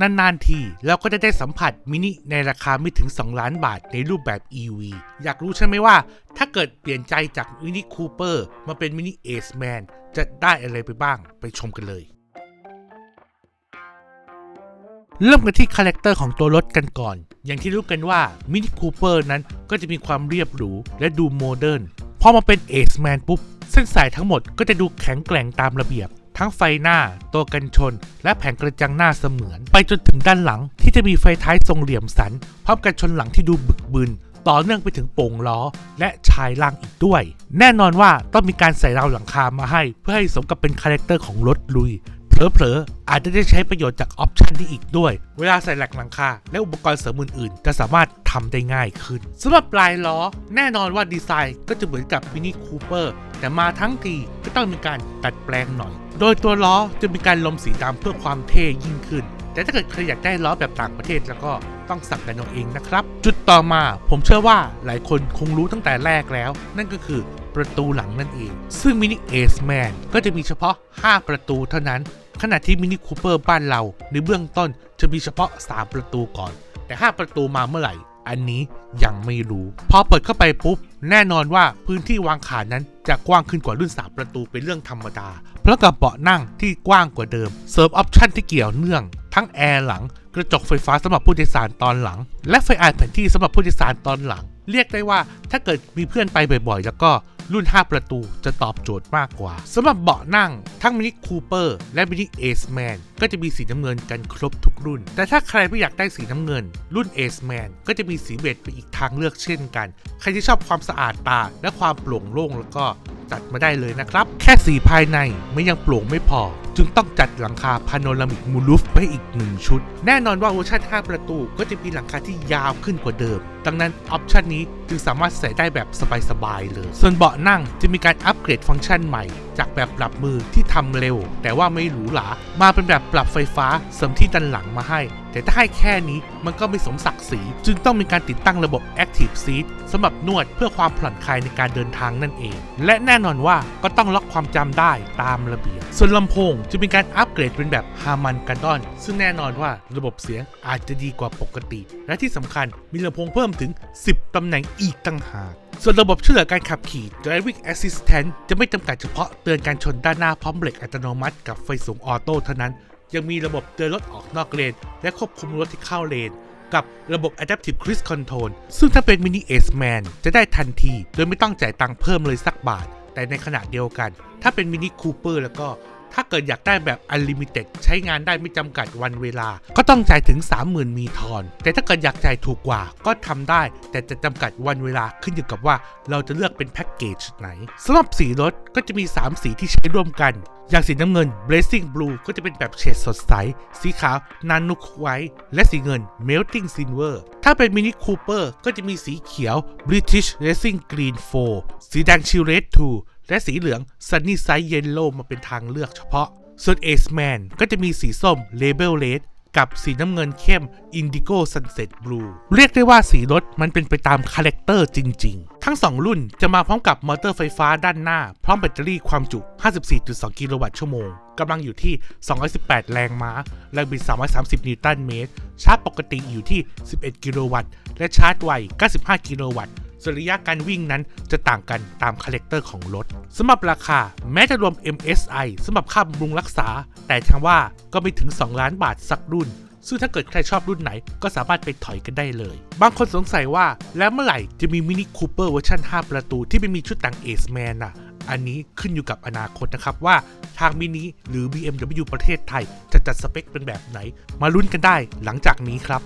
นานๆทีเราก็จะได้สัมผัสมินิในราคาไม่ถึง 2 ล้านบาทในรูปแบบ EV อยากรู้ใช่ไหมว่า ถ้าเกิดเปลี่ยนใจจากมินิคูเปอร์มาเป็นมินิเอสแมนจะได้อะไรไปบ้างไปชมกันเลย เริ่มกันที่คาแรคเตอร์ของตัวรถกันก่อน อย่างที่รู้กันว่ามินิคูเปอร์นั้นก็จะมีความเรียบหรูและดูโมเดิร์นพอมาเป็นเอสแมนปุ๊บ เส้นสายทั้งหมดก็จะดูแข็งแกร่งตามระเบียบ ทั้งไฟหน้า ตัวกันชน และแผงกระจังหน้าเสมือน ไปจนถึงด้านหลังที่จะมีไฟท้ายทรงเหลี่ยมสันพร้อมกันชนหลังที่ดูบึกบึนต่อเนื่องไปถึงโป่งล้อ และชายล่างอีกด้วย แน่นอนว่าต้องมีการใส่ราวหลังคามาให้ เพื่อให้สมกับเป็นคาแรคเตอร์ของรถลุย เผลอๆ อาจจะได้ใช้ประโยชน์จากออปชันที่อีกด้วย เวลาใส่แหลกหลังคา และอุปกรณ์เสริมอื่นๆ จะสามารถทำได้ง่ายขึ้นสำหรับปลายล้อ แน่นอนว่าดีไซน์ก็จะเหมือนกับมินิคูเปอร์แต่มาทั้งทีก็ต้องมีการดัดแปลงหน่อย โดยตัวล้อจะมีการลมสีดำเพื่อความเท่ยิ่งขึ้น แต่ถ้าเกิดใครอยากได้ล้อแบบต่างประเทศแล้วก็ต้องสั่งกันเอาเองนะครับ จุดต่อมาผมเชื่อว่าหลายคนคงรู้ตั้งแต่แรกแล้ว นั่นก็คือประตูหลังนั่นเอง ซึ่งมินิเอสแมนก็จะมีเฉพาะ 5 ประตูเท่านั้น ขณะที่มินิคูเปอร์บ้านเราในเบื้องต้นจะมีเฉพาะ 3 ประตูก่อน แต่ 5 ประตูมาเมื่อไหร่ อันนี้ยังไม่รู้ พอเปิดเข้าไปปุ๊บ แน่นอนว่าพื้นที่วางขานั้นจะกว้างขึ้นกว่ารุ่น 3 ประตูเป็นเรื่องธรรมดา เพราะกับเบาะนั่งที่กว้างกว่าเดิม เสริมออปชั่นที่เกี่ยวเนื่อง ทั้งแอร์หลัง กระจกไฟฟ้าสำหรับผู้โดยสารตอนหลัง และไฟอ่านแผนที่สำหรับผู้โดยสารตอนหลัง เรียกได้ว่าถ้าเกิดมีเพื่อนไปบ่อยๆ แล้วก็ รุ่น 5 ประตูจะตอบโจทย์มากกว่าสำหรับเบาะนั่ง ทั้งมินิคูเปอร์และมินิเอสแมนก็จะมีสีน้ำเงินกันครบทุกรุ่น แต่ถ้าใครไม่อยากได้สีน้ำเงิน รุ่นเอสแมนก็จะมีสีเบจเป็นอีกทางเลือกเช่นกัน ใครที่ชอบความสะอาดตาและความโปร่งโล่งแล้วก็จัดมาได้เลยนะครับ แค่สีภายในไม่ยังโปร่งไม่พอ จึงต้องจัดหลังคาพาโนรามิกมูลูฟไปอีกหนึ่งชุด แน่นอนว่าเวอร์ชัน5ประตูก็จะมีหลังคาที่ยาวขึ้นกว่าเดิม ดังนั้นออปชันนี้จึงสามารถใส่ได้แบบสบายๆเลย ส่วนเบาะนั่งจะมีการอัปเกรดฟังก์ชันใหม่ จากแบบปรับมือที่ทำเร็ว แต่ว่าไม่หรูหรา มาเป็นแบบปรับไฟฟ้าเสริมที่ดันหลังมาให้ แต่ถ้าให้แค่นี้มันก็ไม่สมศักดิ์ศรี จึงต้องมีการติดตั้งระบบ Active Seat สำหรับนวดเพื่อความผ่อนคลายในการเดินทางนั่นเอง และแน่นอนว่าก็ต้องล็อกความจำได้ตามระเบียบ ส่วนลำโพงจะมีการอัปเกรดเป็นแบบ Harman Kardon ซึ่งแน่นอนว่าระบบเสียงอาจจะดีกว่าปกติ และที่สำคัญมีลำโพงเพิ่มถึง 10 ตำแหน่งอีกตั้งหาก ส่วนระบบช่วยเหลือการขับขี่ Driving Assistant จะไม่จำกัดเฉพาะเตือนการชนด้านหน้าพร้อมเบรกอัตโนมัติกับไฟสูงออโต้เท่านั้น ยังมีระบบเตือนรถออกนอกเลน และควบคุมรถที่เข้าเลน กับระบบ Adaptive Cruise Control ซึ่งถ้าเป็น Mini Ace Man จะได้ทันที โดยไม่ต้องจ่ายตังค์เพิ่มเลยสักบาท แต่ในขณะเดียวกัน ถ้าเป็น Mini Cooper แล้วก็ ถ้าเกิดอยากได้แบบ Unlimited ใช้งานได้ไม่จำกัดวันเวลา ก็ต้องจ่ายถึง 30,000 มีทอน แต่ถ้าเกิดอยากจ่ายถูกกว่าก็ทำได้ แต่จะจำกัดวันเวลาขึ้นอยู่กับว่าเราจะเลือกเป็นแพ็กเกจไหนสำหรับสีรถก็จะมี 3 สีที่ใช้ร่วมกัน อย่างสีน้ำเงิน Blazing Blue ก็จะเป็นแบบเฉดสดใส สีขาว Nanook White และสีเงิน Melting Silver ถ้าเป็น Mini Cooper ก็จะมีสีเขียว British Racing Green 4 สีแดง Chill Red 2 และสีเหลือง Sunny Side Yellow มาเป็นทางเลือกเฉพาะ ส่วน Ace Man ก็จะมีสีส้ม Label Red กับสีน้ำเงินเข้ม Indigo Sunset Blue เรียกได้ว่าสีรถมันเป็นไปตามคาแรคเตอร์จริง ๆ ทั้ง 2 รุ่นจะมาพร้อมกับมอเตอร์ไฟฟ้าด้านหน้า พร้อมแบตเตอรี่ความจุ 54.2 กิโลวัตต์ชั่วโมงกำลังอยู่ที่ 218 แรงม้า แรงบิด 330 นิวตันเมตร ชาร์จปกติอยู่ที่ 11 กิโลวัตต์ และชาร์จไว 95 กิโลวัตต์ ส่วนระยะการวิ่งนั้นจะต่างกันตามคาแรคเตอร์ของรถสำหรับราคาแม้จะรวม MSI สำหรับค่าบำรุงรักษา แต่ทั้งว่าก็ไม่ถึง 2 ล้านบาทสักรุ่น ซึ่งถ้าเกิดใครชอบรุ่นไหนก็สามารถไปถอยกันได้เลย บางคนสงสัยว่าแล้วเมื่อไหร่จะมีมินิคูเปอร์เวอร์ชัน5 ประตูที่ไม่มีชุดแต่งเอสแมนน่ะอันนี้ขึ้นอยู่กับอนาคตนะครับว่าทางมินิหรือ BMW ประเทศไทย จะจัดสเปคเป็นแบบไหน มาลุ้นกันได้หลังจากนี้ครับ